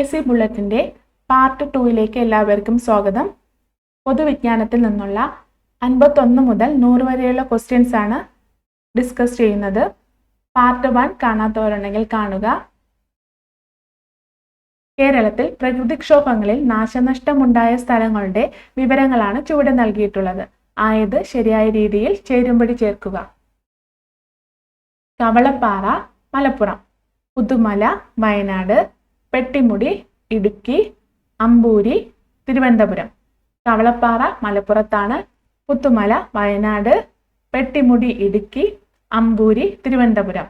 S C ബുള്ളറ്റിന്റെ part ടൂയിലേക്ക് എല്ലാവർക്കും സ്വാഗതം. പൊതുവിജ്ഞാനത്തിൽ നിന്നുള്ള അൻപത്തൊന്ന് മുതൽ നൂറ് വരെയുള്ള ക്വസ്റ്റ്യൻസ് ആണ് ഡിസ്കസ് ചെയ്യുന്നത്. പാർട്ട് വൺ കാണാത്തവരുണ്ടെങ്കിൽ കാണുക. കേരളത്തിൽ പ്രകൃതിക്ഷോഭങ്ങളിൽ നാശനഷ്ടമുണ്ടായ സ്ഥലങ്ങളുടെ വിവരങ്ങളാണ് ചുവടെ നൽകിയിട്ടുള്ളത്. ആയത് ശരിയായ രീതിയിൽ ചേരുംപടി ചേർക്കുക. കവളപ്പാറ മലപ്പുറം പുതുമല വയനാട് പെട്ടിമുടി ഇടുക്കി അമ്പൂരി തിരുവനന്തപുരം. കവളപ്പാറ മലപ്പുറത്താണ്. പുത്തുമല വയനാട് പെട്ടിമുടി ഇടുക്കി അമ്പൂരി തിരുവനന്തപുരം.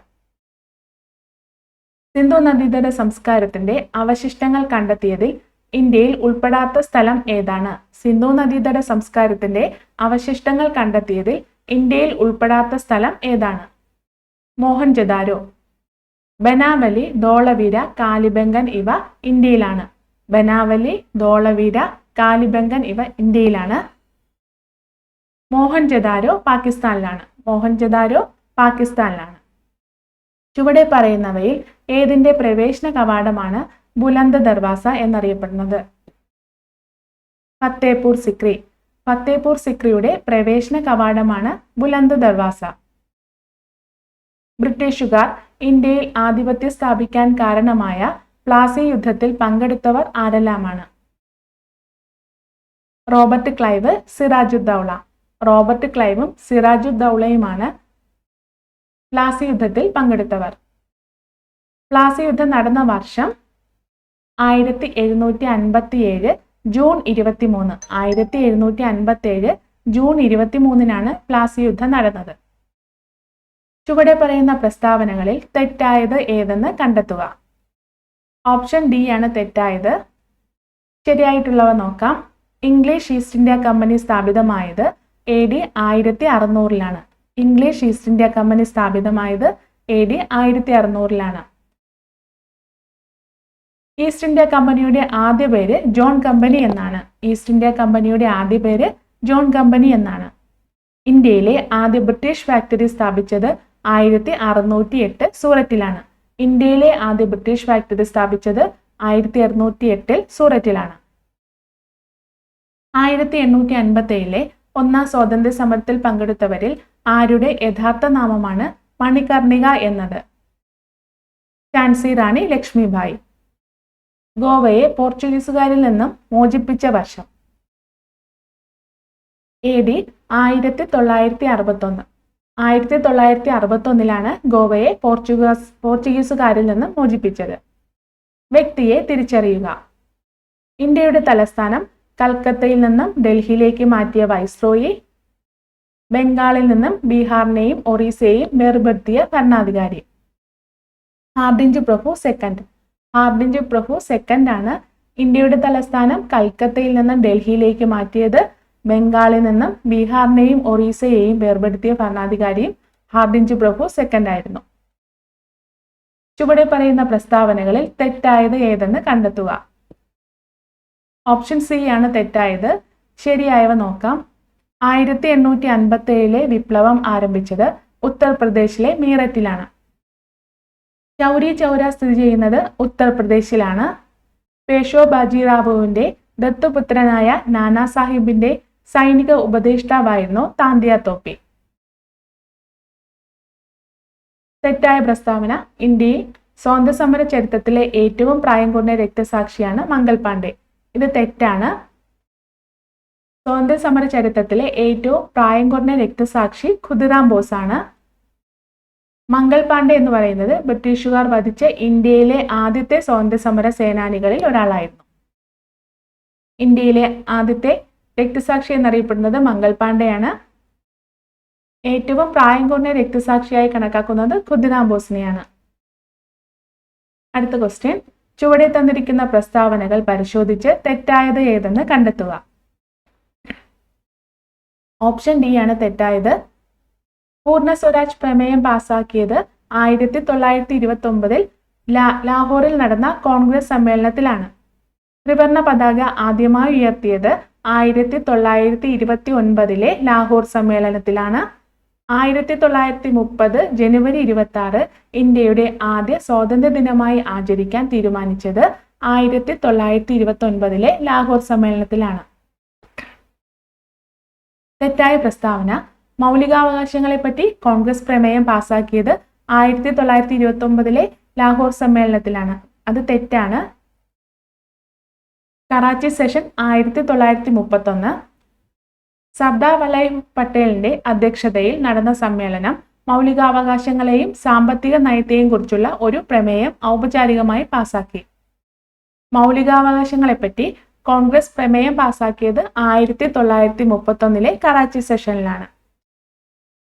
സിന്ധു നദീതട സംസ്കാരത്തിന്റെ അവശിഷ്ടങ്ങൾ കണ്ടെത്തിയതിൽ ഇന്ത്യയിൽ ഉൾപ്പെടാത്ത സ്ഥലം ഏതാണ്? സിന്ധു നദീതട സംസ്കാരത്തിന്റെ അവശിഷ്ടങ്ങൾ കണ്ടെത്തിയതിൽ ഇന്ത്യയിൽ ഉൾപ്പെടാത്ത സ്ഥലം ഏതാണ്? മോഹൻജദാരോ ബനാവലി ധോളവീര കാലിബംഗൻ ഇവ ഇന്ത്യയിലാണ്. ബനാവലി ധോളവീര കാലിബംഗൻ ഇവ ഇന്ത്യയിലാണ്. മോഹൻജദാരോ പാകിസ്ഥാനിലാണ്. മോഹൻജദാരോ പാകിസ്ഥാനിലാണ്. ചുവടെ പറയുന്നവയിൽ ഏതിന്റെ പ്രവേശന കവാടമാണ് ബുലന്ദ ദർവാസ എന്നറിയപ്പെടുന്നത്? ഫത്തേപൂർ സിക്രി. ഫത്തേപൂർ സിക്രിയുടെ പ്രവേശന കവാടമാണ് ബുലന്ദ ദർവാസ. ബ്രിട്ടീഷുകാർ ഇന്ത്യയിൽ ആധിപത്യം സ്ഥാപിക്കാൻ കാരണമായ പ്ലാസി യുദ്ധത്തിൽ പങ്കെടുത്തവർ ആരെല്ലാമാണ്? റോബർട്ട് ക്ലൈവ് സിറാജുദ്ദൌള റോബർട്ട് ക്ലൈവും സിറാജുദ്ദൌളയുമാണ് പ്ലാസി യുദ്ധത്തിൽ പങ്കെടുത്തവർ. പ്ലാസി യുദ്ധം നടന്ന വർഷം ആയിരത്തി എഴുന്നൂറ്റി അൻപത്തി ഏഴ് ജൂൺ ഇരുപത്തി മൂന്ന് ആയിരത്തി എഴുന്നൂറ്റി അൻപത്തി ഏഴ് ജൂൺ ഇരുപത്തി മൂന്നിനാണ് പ്ലാസി യുദ്ധം നടന്നത്. ചുവടെ പറയുന്ന പ്രസ്താവനകളിൽ തെറ്റായത് ഏതെന്ന് കണ്ടെത്തുക. ഓപ്ഷൻ ഡി ആണ് തെറ്റായത്. ശരിയായിട്ടുള്ളവ നോക്കാം. ഇംഗ്ലീഷ് ഈസ്റ്റ് ഇന്ത്യ കമ്പനി സ്ഥാപിതമായത് എ ഡി ആയിരത്തി അറുന്നൂറിലാണ് ഇംഗ്ലീഷ് ഈസ്റ്റ് ഇന്ത്യ കമ്പനി സ്ഥാപിതമായത് എ ഡി ആയിരത്തി അറുന്നൂറിലാണ് ഈസ്റ്റ് ഇന്ത്യ കമ്പനിയുടെ ആദ്യ പേര് ജോൺ കമ്പനി എന്നാണ്. ഈസ്റ്റ് ഇന്ത്യ കമ്പനിയുടെ ആദ്യ പേര് ജോൺ കമ്പനി എന്നാണ്. ഇന്ത്യയിലെ ആദ്യ ബ്രിട്ടീഷ് ഫാക്ടറി സ്ഥാപിച്ചത് ആയിരത്തി അറുന്നൂറ്റി എട്ട് സൂററ്റിലാണ്. ഇന്ത്യയിലെ ആദ്യ ബ്രിട്ടീഷ് ഫാക്ടറി സ്ഥാപിച്ചത് ആയിരത്തി അറുന്നൂറ്റി എട്ടിൽ സൂററ്റിലാണ്. ആയിരത്തി എണ്ണൂറ്റി അൻപത്തി ഏഴിലെ ഒന്നാം സ്വാതന്ത്ര്യ സമരത്തിൽ പങ്കെടുത്തവരിൽ ആരുടെ യഥാർത്ഥ നാമമാണ് മണികർണിക എന്നത്? ഝാൻസി റാണി ലക്ഷ്മിഭായ് ഗോവയെ പോർച്ചുഗീസുകാരിൽ നിന്നും മോചിപ്പിച്ച വർഷം. എ ഡി ആയിരത്തി തൊള്ളായിരത്തി അറുപത്തൊന്ന് ആയിരത്തി തൊള്ളായിരത്തി അറുപത്തൊന്നിലാണ് ഗോവയെ പോർച്ചുഗീസ് പോർച്ചുഗീസുകാരിൽ നിന്ന് മോചിപ്പിച്ചത്. വ്യക്തിയെ തിരിച്ചറിയുക. ഇന്ത്യയുടെ തലസ്ഥാനം കൽക്കത്തയിൽ നിന്നും ഡൽഹിയിലേക്ക് മാറ്റിയ വൈസ്രോയി ബംഗാളിൽ നിന്നും ബീഹാറിനെയും ഒറീസയെയും വേർപെടുത്തിയ ഭരണാധികാരി. ഹാർഡിഞ്ച് പ്രഭു സെക്കൻഡ്. ഹാർഡിഞ്ച് പ്രഭു സെക്കൻഡ് ആണ് ഇന്ത്യയുടെ തലസ്ഥാനം കൽക്കത്തയിൽ നിന്നും ഡൽഹിയിലേക്ക് മാറ്റിയത് ബംഗാളിൽ നിന്നും ബീഹാറിനെയും ഒറീസയെയും വേർപെടുത്തിയ ഭരണാധികാരിയും ഹാർഡിഞ്ച് പ്രഭു സെക്കൻഡ് ആയിരുന്നു. ചുവടെ പറയുന്ന പ്രസ്താവനകളിൽ തെറ്റായത് ഏതെന്ന് കണ്ടെത്തുക. ഓപ്ഷൻ സി ആണ് തെറ്റായത്. ശരിയായവ നോക്കാം. ആയിരത്തി എണ്ണൂറ്റി അൻപത്തി ഏഴിലെ വിപ്ലവം ആരംഭിച്ചത് ഉത്തർപ്രദേശിലെ മീററ്റിലാണ്. ചൗരി ചൗര സ്ഥിതി ചെയ്യുന്നത് ഉത്തർപ്രദേശിലാണ്. പേഷോ ബാജിറാവുവിന്റെ ദത്തുപുത്രനായ നാനാ സാഹിബിന്റെ സൈനിക ഉപദേഷ്ടാവായിരുന്നു താന്തിയ തോപ്പി. തെറ്റായ പ്രസ്താവന. ഇന്ത്യയിൽ സ്വാതന്ത്ര്യസമര ചരിത്രത്തിലെ ഏറ്റവും പ്രായം കുറഞ്ഞ രക്തസാക്ഷിയാണ് മംഗൾ പാണ്ഡെ. ഇത് തെറ്റാണ്. സ്വാതന്ത്ര്യ സമര ചരിത്രത്തിലെ ഏറ്റവും പ്രായം കുറഞ്ഞ രക്തസാക്ഷി ഖുദിറാം ബോസ് ആണ് മംഗൾ പാണ്ഡെ എന്ന് പറയുന്നത് ബ്രിട്ടീഷുകാർ വധിച്ച ഇന്ത്യയിലെ ആദ്യത്തെ സ്വാതന്ത്ര്യ സമര സേനാനികളിൽ ഒരാളായിരുന്നു. ഇന്ത്യയിലെ ആദ്യത്തെ രക്തസാക്ഷി എന്നറിയപ്പെടുന്നത് മംഗൾ പാണ്ഡെയാണ് ഏറ്റവും പ്രായം കുറഞ്ഞ രക്തസാക്ഷിയായി കണക്കാക്കുന്നത് ഖുദിറാം ബോസിനെയാണ് അടുത്ത ക്വസ്റ്റ്യൻ ചുവടെ തന്നിരിക്കുന്ന പ്രസ്താവനകൾ പരിശോധിച്ച് തെറ്റായത് ഏതെന്ന് കണ്ടെത്തുക. ഓപ്ഷൻ ഡി ആണ് തെറ്റായത്. പൂർണ സ്വരാജ് പ്രമേയം പാസാക്കിയത് ആയിരത്തി തൊള്ളായിരത്തി ഇരുപത്തി ഒമ്പതിൽ ലാഹോറിൽ നടന്ന കോൺഗ്രസ് സമ്മേളനത്തിലാണ്. ത്രിവർണ പതാക ആദ്യമായി ഉയർത്തിയത് ആയിരത്തി തൊള്ളായിരത്തി ഇരുപത്തി ഒൻപതിലെ ലാഹോർ സമ്മേളനത്തിലാണ് ആയിരത്തി തൊള്ളായിരത്തി മുപ്പത് ജനുവരി ഇരുപത്തി ആറ് ഇന്ത്യയുടെ ആദ്യ സ്വാതന്ത്ര്യ ദിനമായി ആചരിക്കാൻ തീരുമാനിച്ചത് ആയിരത്തി തൊള്ളായിരത്തി ഇരുപത്തി ഒൻപതിലെ ലാഹോർ സമ്മേളനത്തിലാണ്. തെറ്റായ പ്രസ്താവന. മൗലികാവകാശങ്ങളെപ്പറ്റി കോൺഗ്രസ് പ്രമേയം പാസാക്കിയത് ആയിരത്തി തൊള്ളായിരത്തി ഇരുപത്തി ഒമ്പതിലെ ലാഹോർ സമ്മേളനത്തിലാണ്. അത് തെറ്റാണ്. കറാച്ചി സെഷൻ ആയിരത്തി തൊള്ളായിരത്തി മുപ്പത്തൊന്ന് സർദാർ വല്ലഭ് പട്ടേലിന്റെ അധ്യക്ഷതയിൽ നടന്ന സമ്മേളനം മൗലികാവകാശങ്ങളെയും സാമ്പത്തിക നയത്തെയും കുറിച്ചുള്ള ഒരു പ്രമേയം ഔപചാരികമായി പാസാക്കി. മൗലികാവകാശങ്ങളെപ്പറ്റി കോൺഗ്രസ് പ്രമേയം പാസാക്കിയത് ആയിരത്തി തൊള്ളായിരത്തി മുപ്പത്തൊന്നിലെ കറാച്ചി സെഷനിലാണ്.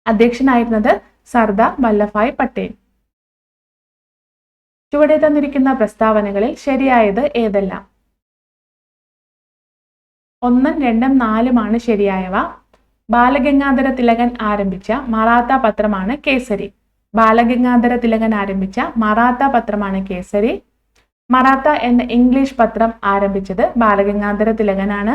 അധ്യക്ഷനായിരുന്നത് സർദാർ വല്ലഭായ് പട്ടേൽ. ചുവടെ തന്നിരിക്കുന്ന പ്രസ്താവനകളിൽ ശരിയായത് ഏതെല്ലാം? ഒന്നും രണ്ടും നാലുമാണ് ശരിയായവ. ബാലഗംഗാധര തിലകൻ ആരംഭിച്ച മറാത്ത പത്രമാണ് കേസരി. ബാലഗംഗാധര തിലകൻ ആരംഭിച്ച മറാത്ത പത്രമാണ് കേസരി. മറാത്ത എന്ന ഇംഗ്ലീഷ് പത്രം ആരംഭിച്ചത് ബാലഗംഗാധര തിലകനാണ്.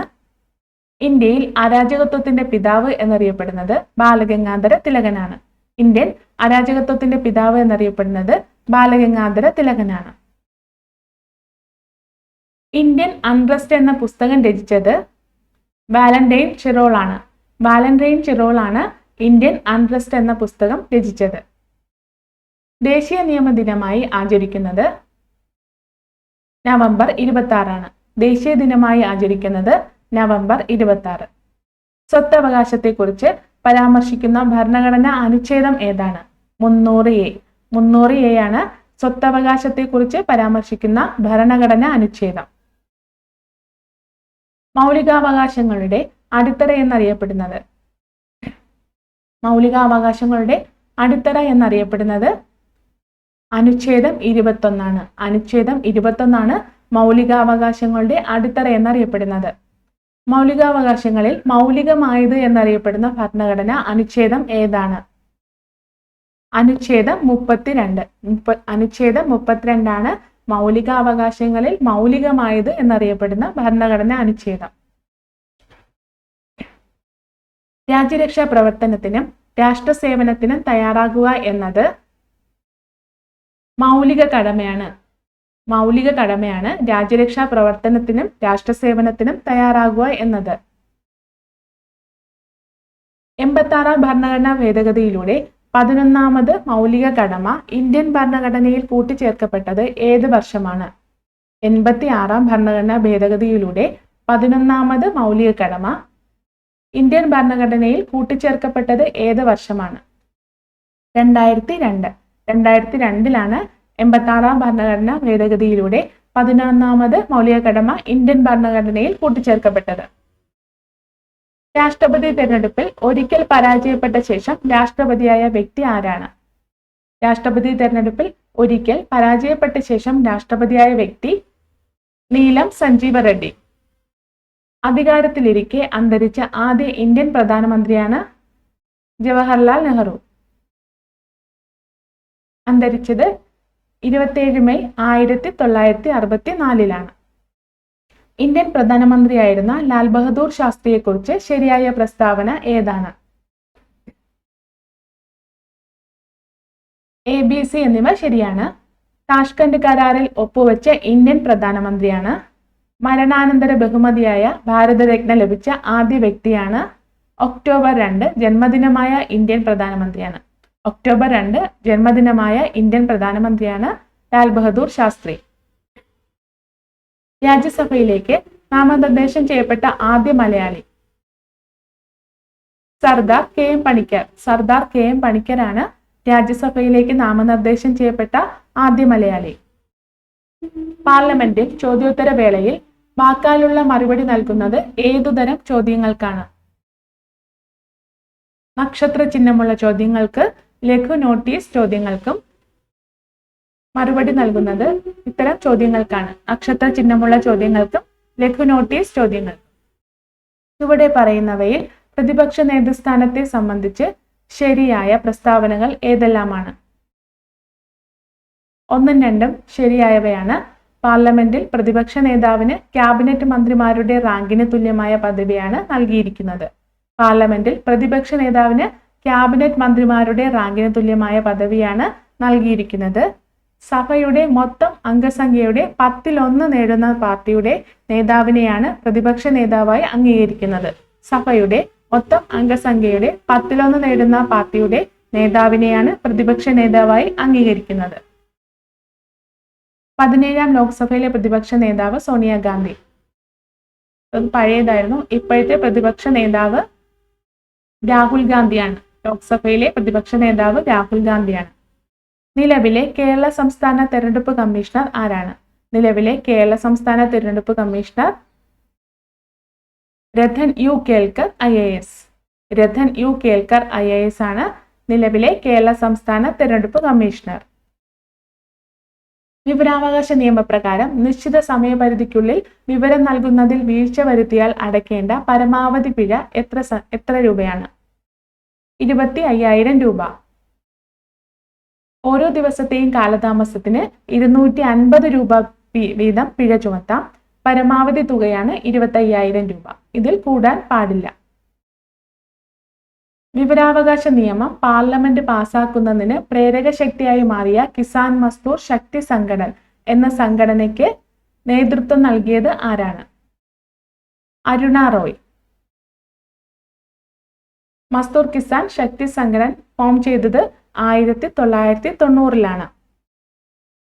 ഇന്ത്യയിൽ അരാജകത്വത്തിന്റെ പിതാവ് എന്നറിയപ്പെടുന്നത് ബാലഗംഗാധര തിലകനാണ്. ഇന്ത്യൻ അരാജകത്വത്തിന്റെ പിതാവ് എന്നറിയപ്പെടുന്നത് ബാലഗംഗാധര തിലകനാണ്. ഇന്ത്യൻ അൺട്രസ്റ്റ് എന്ന പുസ്തകം രചിച്ചത് വാലന്റൈൻ ചിറോൾ ആണ് വാലന്റൈൻ ചിറോൾ ആണ് ഇന്ത്യൻ അൺറസ്റ്റ് എന്ന പുസ്തകം രചിച്ചത്. ദേശീയ നിയമ ദിനമായി ആചരിക്കുന്നത് നവംബർ ഇരുപത്തി ആറാണ് ദേശീയ ദിനമായി ആചരിക്കുന്നത് നവംബർ ഇരുപത്തി ആറ് സ്വത്തവകാശത്തെക്കുറിച്ച് പരാമർശിക്കുന്ന ഭരണഘടനാ അനുച്ഛേദം ഏതാണ്? മുന്നൂറ് എ. മുന്നൂറ് എ ആണ് സ്വത്തവകാശത്തെക്കുറിച്ച് പരാമർശിക്കുന്ന ഭരണഘടനാ അനുച്ഛേദം. മൗലികാവകാശങ്ങളുടെ അടിത്തറ എന്നറിയപ്പെടുന്നത്. മൗലികാവകാശങ്ങളുടെ അടിത്തറ എന്നറിയപ്പെടുന്നത് അനുച്ഛേദം ഇരുപത്തൊന്നാണ്. അനുച്ഛേദം ഇരുപത്തൊന്നാണ് മൗലികാവകാശങ്ങളുടെ അടിത്തറ എന്നറിയപ്പെടുന്നത്. മൗലികാവകാശങ്ങളിൽ മൗലികമായത് എന്നറിയപ്പെടുന്ന ഭരണഘടന അനുച്ഛേദം ഏതാണ്? അനുച്ഛേദം മുപ്പത്തിരണ്ട്. മുപ്പ അനുച്ഛേദം മുപ്പത്തിരണ്ടാണ് മൗലികാവകാശങ്ങളിൽ മൗലികമായത് എന്നറിയപ്പെടുന്ന ഭരണഘടന അനുച്ഛേദം. രാജ്യരക്ഷാ പ്രവർത്തനത്തിനും രാഷ്ട്ര സേവനത്തിനും തയ്യാറാകുക എന്നത് മൗലിക കടമയാണ്. മൗലിക കടമയാണ് രാജ്യരക്ഷാ പ്രവർത്തനത്തിനും രാഷ്ട്ര സേവനത്തിനും തയ്യാറാകുക എന്നത്. എൺപത്തി ആറാം ഭരണഘടനാ ഭേദഗതിയിലൂടെ പതിനൊന്നാമത് മൗലിക കടമ. ഇന്ത്യൻ ഭരണഘടനയിൽ കൂട്ടിച്ചേർക്കപ്പെട്ടത് ഏത് വർഷമാണ്? എൺപത്തി ആറാം ഭരണഘടനാ ഭേദഗതിയിലൂടെ പതിനൊന്നാമത് മൗലിക കടമ. ഇന്ത്യൻ ഭരണഘടനയിൽ കൂട്ടിച്ചേർക്കപ്പെട്ടത് ഏത് വർഷമാണ്? രണ്ടായിരത്തി രണ്ട് രണ്ടായിരത്തി രണ്ടിലാണ് എൺപത്തി ആറാം ഭരണഘടനാ ഭേദഗതിയിലൂടെ പതിനൊന്നാമത് മൗലിക കടമ ഇന്ത്യൻ ഭരണഘടനയിൽ കൂട്ടിച്ചേർക്കപ്പെട്ടത്. രാഷ്ട്രപതി തെരഞ്ഞെടുപ്പിൽ ഒരിക്കൽ പരാജയപ്പെട്ട ശേഷം രാഷ്ട്രപതിയായ വ്യക്തി ആരാണ്? രാഷ്ട്രപതി തെരഞ്ഞെടുപ്പിൽ ഒരിക്കൽ പരാജയപ്പെട്ട ശേഷം രാഷ്ട്രപതിയായ വ്യക്തി നീലം സഞ്ജീവ റെഡ്ഡി അധികാരത്തിലിരിക്കെ അന്തരിച്ച ആദ്യ ഇന്ത്യൻ പ്രധാനമന്ത്രിയാണ് ജവഹർലാൽ നെഹ്റു. അന്തരിച്ചത് ഇരുപത്തേഴ് മെയ് ആയിരത്തി തൊള്ളായിരത്തി അറുപത്തി നാലിലാണ് ഇന്ത്യൻ പ്രധാനമന്ത്രിയായിരുന്ന ലാൽ ബഹദൂർ ശാസ്ത്രിയെക്കുറിച്ച് ശരിയായ പ്രസ്താവന ഏതാണ്? എ ബി സി എന്നിവ ശരിയാണ്. താഷ്കണ്ട് കരാറിൽ ഒപ്പുവെച്ച ഇന്ത്യൻ പ്രധാനമന്ത്രിയാണ്. മരണാനന്തര ബഹുമതിയായ ഭാരതരത്ന ലഭിച്ച ആദ്യ വ്യക്തിയാണ്. ഒക്ടോബർ രണ്ട് ജന്മദിനമായ ഇന്ത്യൻ പ്രധാനമന്ത്രിയാണ്. ഒക്ടോബർ രണ്ട് ജന്മദിനമായ ഇന്ത്യൻ പ്രധാനമന്ത്രിയാണ് ലാൽ ബഹദൂർ ശാസ്ത്രി. രാജ്യസഭയിലേക്ക് നാമനിർദ്ദേശം ചെയ്യപ്പെട്ട ആദ്യ Malayali. Sardar K M Panikkar. Sardar K M പണിക്കരാണ് രാജ്യസഭയിലേക്ക് നാമനിർദ്ദേശം ചെയ്യപ്പെട്ട ആദ്യ മലയാളി. പാർലമെന്റിൽ ചോദ്യോത്തര വേളയിൽ വാക്കാലുള്ള മറുപടി നൽകുന്നത് ഏതുതരം ചോദ്യങ്ങൾക്കാണ്? നക്ഷത്ര ചിഹ്നമുള്ള ചോദ്യങ്ങൾക്ക് ലഘു നോട്ടീസ് ചോദ്യങ്ങൾക്കും മറുപടി നൽകുന്നത് ഇത്തരം ചോദ്യങ്ങൾക്കാണ്. നക്ഷത്ര ചിഹ്നമുള്ള ചോദ്യങ്ങൾക്കും ലഘു നോട്ടീസ് ചോദ്യങ്ങൾ ചുവടെ പറയുന്നവയിൽ പ്രതിപക്ഷ നേതൃസ്ഥാനത്തെ സംബന്ധിച്ച് ശരിയായ പ്രസ്താവനകൾ ഏതെല്ലാമാണ്? ഒന്നും രണ്ടും ശരിയായവയാണ്. പാർലമെന്റിൽ പ്രതിപക്ഷ നേതാവിന് ക്യാബിനറ്റ് മന്ത്രിമാരുടെ റാങ്കിന് തുല്യമായ പദവിയാണ് നൽകിയിരിക്കുന്നത്. പാർലമെന്റിൽ പ്രതിപക്ഷ നേതാവിന് ക്യാബിനറ്റ് മന്ത്രിമാരുടെ റാങ്കിന് തുല്യമായ പദവിയാണ് നൽകിയിരിക്കുന്നത്. സഭയുടെ മൊത്തം അംഗസംഖ്യയുടെ പത്തിലൊന്ന് നേടുന്ന പാർട്ടിയുടെ നേതാവിനെയാണ് പ്രതിപക്ഷ നേതാവായി അംഗീകരിക്കുന്നത്. സഭയുടെ മൊത്തം അംഗസംഖ്യയുടെ പത്തിലൊന്ന് നേടുന്ന പാർട്ടിയുടെ നേതാവിനെയാണ് പ്രതിപക്ഷ നേതാവായി അംഗീകരിക്കുന്നത്. പതിനേഴാം ലോക്സഭയിലെ പ്രതിപക്ഷ നേതാവ് സോണിയാഗാന്ധി പഴയതായിരുന്നു. ഇപ്പോഴത്തെ പ്രതിപക്ഷ നേതാവ് രാഹുൽ ഗാന്ധിയാണ്. ലോക്സഭയിലെ പ്രതിപക്ഷ നേതാവ് രാഹുൽ ഗാന്ധിയാണ്. നിലവിലെ കേരള സംസ്ഥാന തെരഞ്ഞെടുപ്പ് കമ്മീഷണർ ആരാണ്? നിലവിലെ കേരള സംസ്ഥാന തെരഞ്ഞെടുപ്പ് commissioner Rathan U Kelkar I A S. Rathan U Kelkar I A S ആണ് നിലവിലെ കേരള സംസ്ഥാന തെരഞ്ഞെടുപ്പ് കമ്മീഷണർ. വിവരാവകാശ നിയമപ്രകാരം നിശ്ചിത സമയപരിധിക്കുള്ളിൽ വിവരം നൽകുന്നതിൽ വീഴ്ച വരുത്തിയാൽ അടയ്ക്കേണ്ട പരമാവധി പിഴ എത്ര എത്ര രൂപയാണ്? ഇരുപത്തി അയ്യായിരം രൂപ. ഓരോ ദിവസത്തെയും കാലതാമസത്തിന് ഇരുന്നൂറ്റി അൻപത് രൂപ വീതം പിഴ ചുമത്താം. പരമാവധി തുകയാണ് ഇരുപത്തി അയ്യായിരം രൂപ. ഇതിൽ കൂടാൻ പാടില്ല. വിവരാവകാശ നിയമം പാർലമെന്റ് പാസാക്കുന്നതിന് പ്രേരക ശക്തിയായി മാറിയ കിസാൻ മസ്തൂർ ശക്തി സംഘടൻ എന്ന സംഘടനയ്ക്ക് നേതൃത്വം നൽകിയത് ആരാണ്? അരുണ റോയ്. മസ്തൂർ കിസാൻ ശക്തി സംഘടൻ ഫോം ചെയ്തത് ആയിരത്തി തൊള്ളായിരത്തി തൊണ്ണൂറിലാണ്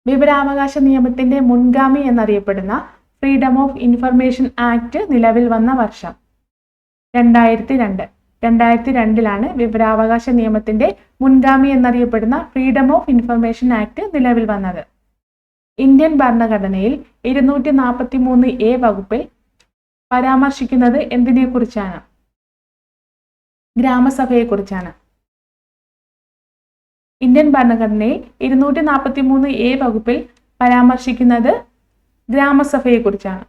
വിവരാവകാശ നിയമത്തിന്റെ മുൻഗാമി എന്നറിയപ്പെടുന്ന ഫ്രീഡം ഓഫ് ഇൻഫർമേഷൻ ആക്ട് നിലവിൽ വന്ന വർഷം. രണ്ടായിരത്തി രണ്ട് രണ്ടായിരത്തി രണ്ടിലാണ് വിവരാവകാശ നിയമത്തിന്റെ മുൻഗാമി എന്നറിയപ്പെടുന്ന ഫ്രീഡം ഓഫ് ഇൻഫർമേഷൻ ആക്ട് നിലവിൽ വന്നത്. ഇന്ത്യൻ ഭരണഘടനയിൽ ഇരുന്നൂറ്റി നാൽപ്പത്തി മൂന്ന് എ വകുപ്പിൽ പരാമർശിക്കുന്നത് എന്തിനെക്കുറിച്ചാണ്? ഗ്രാമസഭയെക്കുറിച്ചാണ്. ഇന്ത്യൻ ഭരണഘടനയിൽ ഇരുന്നൂറ്റി നാൽപ്പത്തി മൂന്ന് എ വകുപ്പിൽ പരാമർശിക്കുന്നത് ഗ്രാമസഭയെക്കുറിച്ചാണ്.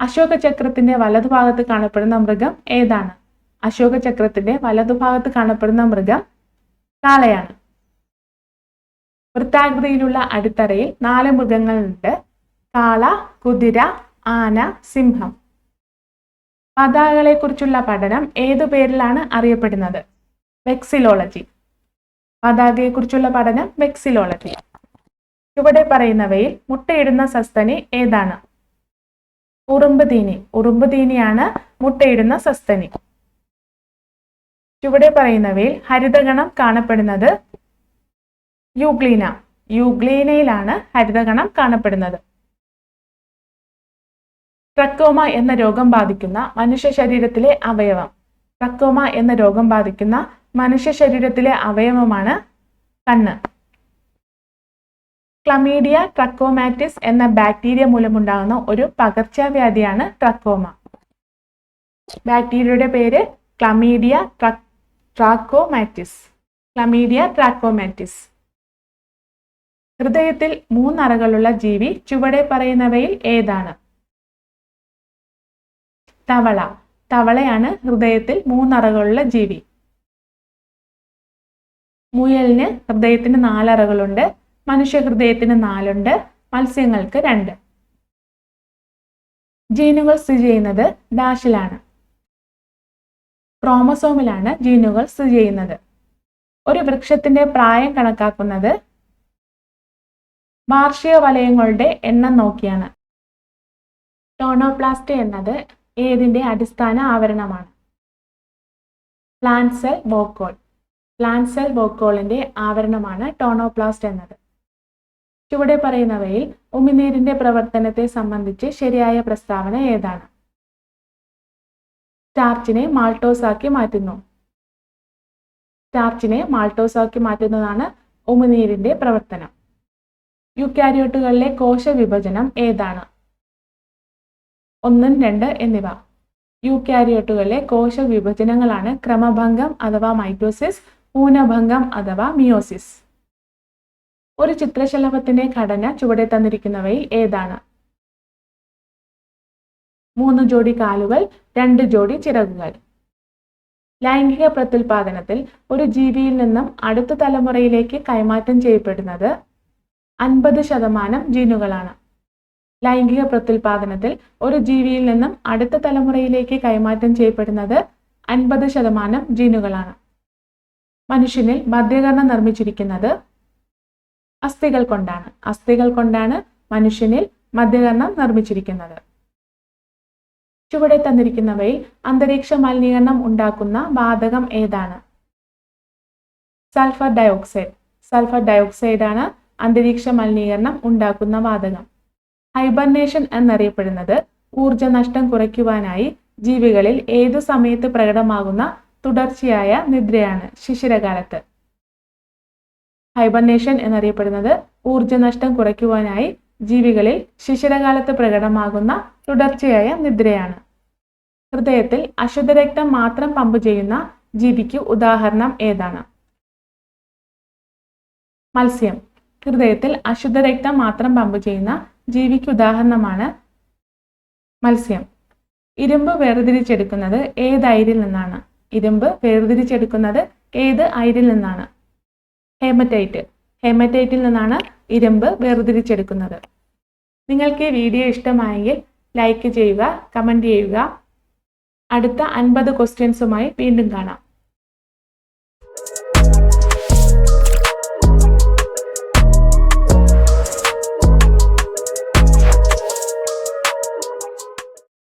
അശോക ചക്രത്തിന്റെ വലതുഭാഗത്ത് കാണപ്പെടുന്ന മൃഗം ഏതാണ്? അശോക ചക്രത്തിന്റെ വലതുഭാഗത്ത് കാണപ്പെടുന്ന മൃഗം കാളയാണ്. വൃത്താകൃതിയിലുള്ള അടിത്തറയിൽ നാല് മൃഗങ്ങളുണ്ട്. കാള കുതിര ആന സിംഹം. പതാകകളെക്കുറിച്ചുള്ള പഠനം ഏതു പേരിലാണ് അറിയപ്പെടുന്നത്? വെക്സിലോളജി. പതാകയെക്കുറിച്ചുള്ള പഠനം വെക്സിലോളജി ഇവിടെ പറയുന്നവയിൽ മുട്ടയിടുന്ന സസ്തനി ഏതാണ്? ഉറുമ്പുതീനി ഉറുമ്പുതീനിയാണ് മുട്ടയിടുന്ന സസ്തനി. ചുവടെ പറയുന്നവയിൽ ഹരിതഗണം കാണപ്പെടുന്നത് യുഗ്ലീന. യുഗ്ലീനയിലാണ് ഹരിതഗണം കാണപ്പെടുന്നത്. ട്രക്കോമ എന്ന രോഗം ബാധിക്കുന്ന മനുഷ്യ ശരീരത്തിലെ അവയവം. ട്രക്കോമ എന്ന രോഗം ബാധിക്കുന്ന മനുഷ്യ ശരീരത്തിലെ അവയവമാണ് കണ്ണ്. ക്ലമീഡിയ ട്രക്കോമാറ്റിസ് എന്ന ബാക്ടീരിയ മൂലമുണ്ടാകുന്ന ഒരു പകർച്ചവ്യാധിയാണ് ട്രക്കോമ. ബാക്ടീരിയയുടെ പേര് ക്ലമീഡിയ ട്രാക്കോമാറ്റിസ്. Chlamydia trachomatis. ഹൃദയത്തിൽ മൂന്നറകളുള്ള ജീവി ചുവടെ പറയുന്നവയിൽ ഏതാണ്? തവള. തവളയാണ് ഹൃദയത്തിൽ മൂന്നറകളുള്ള ജീവി. മുയലിന് ഹൃദയത്തിന് നാലറകളുണ്ട് മനുഷ്യ ഹൃദയത്തിന് നാലുണ്ട് മത്സ്യങ്ങൾക്ക് രണ്ട്. ജീനുകൾ സ്ഥിതി ചെയ്യുന്നത് ഡാഷിലാണ്. ക്രോമസോമിലാണ് ജീനുകൾ സ്ഥിതി ചെയ്യുന്നത്. ഒരു വൃക്ഷത്തിന്റെ പ്രായം കണക്കാക്കുന്നത് വാർഷിക വലയങ്ങളുടെ എണ്ണം നോക്കിയാണ്. ടോണോപ്ലാസ്റ്റ് എന്നത് ഏതിന്റെ അടിസ്ഥാന ആവരണമാണ്? Plant cell vacuole. Plant cell വോക്കോളിന്റെ ആവരണമാണ് ടോണോപ്ലാസ്റ്റ് എന്നത്. ചുവടെ പറയുന്നവയിൽ ഉമിനീരിന്റെ പ്രവർത്തനത്തെ സംബന്ധിച്ച് ശരിയായ പ്രസ്താവന ഏതാണ്? സ്റ്റാർച്ചിനെ മാൾട്ടോസ് ആക്കി മാറ്റുന്നു. സ്റ്റാർച്ചിനെ മാൾട്ടോസ് ആക്കി മാറ്റുന്നതാണ് ഉമിനീരിന്റെ പ്രവർത്തനം. യുക്കാരിയോട്ടുകളിലെ കോശ വിഭജനം ഏതാണ്? ഒന്നും രണ്ട് എന്നിവ. യൂക്യാരിയോട്ടുകളിലെ കോശ വിഭജനങ്ങളാണ് ക്രമഭംഗം അഥവാ മൈറ്റോസിസ് ഊനഭംഗം അഥവാ മിയോസിസ്. ഒരു ചിത്രശലഭത്തിന്റെ ഘടന ചുവടെ തന്നിരിക്കുന്നവയിൽ ഏതാണ്? മൂന്ന് ജോഡി കാലുകൾ രണ്ട് ജോഡി ചിറകുകൾ. ലൈംഗിക പ്രത്യുൽപാദനത്തിൽ ഒരു ജീവിയിൽ നിന്നും അടുത്ത തലമുറയിലേക്ക് കൈമാറ്റം ചെയ്യപ്പെടുന്നത് അൻപത് ശതമാനം ജീനുകളാണ്. ലൈംഗിക പ്രത്യുൽപാദനത്തിൽ ഒരു ജീവിയിൽ നിന്നും അടുത്ത തലമുറയിലേക്ക് കൈമാറ്റം ചെയ്യപ്പെടുന്നത് അൻപത് ശതമാനം ജീനുകളാണ്. മനുഷ്യനിൽ മദ്യകരണം നിർമ്മിച്ചിരിക്കുന്നത് അസ്ഥികൾ കൊണ്ടാണ്. അസ്ഥികൾ കൊണ്ടാണ് മനുഷ്യനിൽ മദ്യകർണം നിർമ്മിച്ചിരിക്കുന്നത്. ചുവടെ തന്നിരിക്കുന്നവയിൽ അന്തരീക്ഷ മലിനീകരണം ഉണ്ടാക്കുന്ന വാതകം ഏതാണ്? Sulphur dioxide. സൾഫർ ഡയോക്സൈഡ് ആണ് അന്തരീക്ഷ മലിനീകരണം ഉണ്ടാക്കുന്ന വാതകം. ഹൈബർനേഷൻ എന്നറിയപ്പെടുന്നത് ഊർജനഷ്ടം കുറയ്ക്കുവാനായി ജീവികളിൽ ഏതു സമയത്ത് പ്രകടമാകുന്ന തുടർച്ചയായ നിദ്രയാണ് ശിശിരകാലത്ത്. ഹൈബർനേഷൻ എന്നറിയപ്പെടുന്നത് ഊർജനഷ്ടം കുറയ്ക്കുവാനായി ജീവികളിൽ ശിശിരകാലത്ത് പ്രകടമാകുന്ന തുടർച്ചയായ നിദ്രയാണ്. ഹൃദയത്തിൽ അശുദ്ധരക്തം മാത്രം പമ്പ് ചെയ്യുന്ന ജീവിക്ക് ഉദാഹരണം ഏതാണ്? മത്സ്യം. ഹൃദയത്തിൽ അശുദ്ധരക്തം മാത്രം പമ്പ് ചെയ്യുന്ന ജീവിക്ക് ഉദാഹരണമാണ് മത്സ്യം. ഇരുമ്പ് വേർതിരിച്ചെടുക്കുന്നത് ഏത് അയിരിൽ നിന്നാണ്? ഇരുമ്പ് വേർതിരിച്ചെടുക്കുന്നത് ഏത് അയിരിൽ നിന്നാണ്? ഹേമറ്റൈറ്റ്. ഹേമറ്റൈറ്റിൽ നിന്നാണ് ഇരുമ്പ് വേർതിരിച്ചെടുക്കുന്നത്. നിങ്ങൾക്ക് ഈ വീഡിയോ ഇഷ്ടമായെങ്കിൽ ലൈക്ക് ചെയ്യുക കമന്റ് ചെയ്യുക. അടുത്ത അൻപത് ക്വസ്റ്റ്യൻസുമായി വീണ്ടും കാണാം.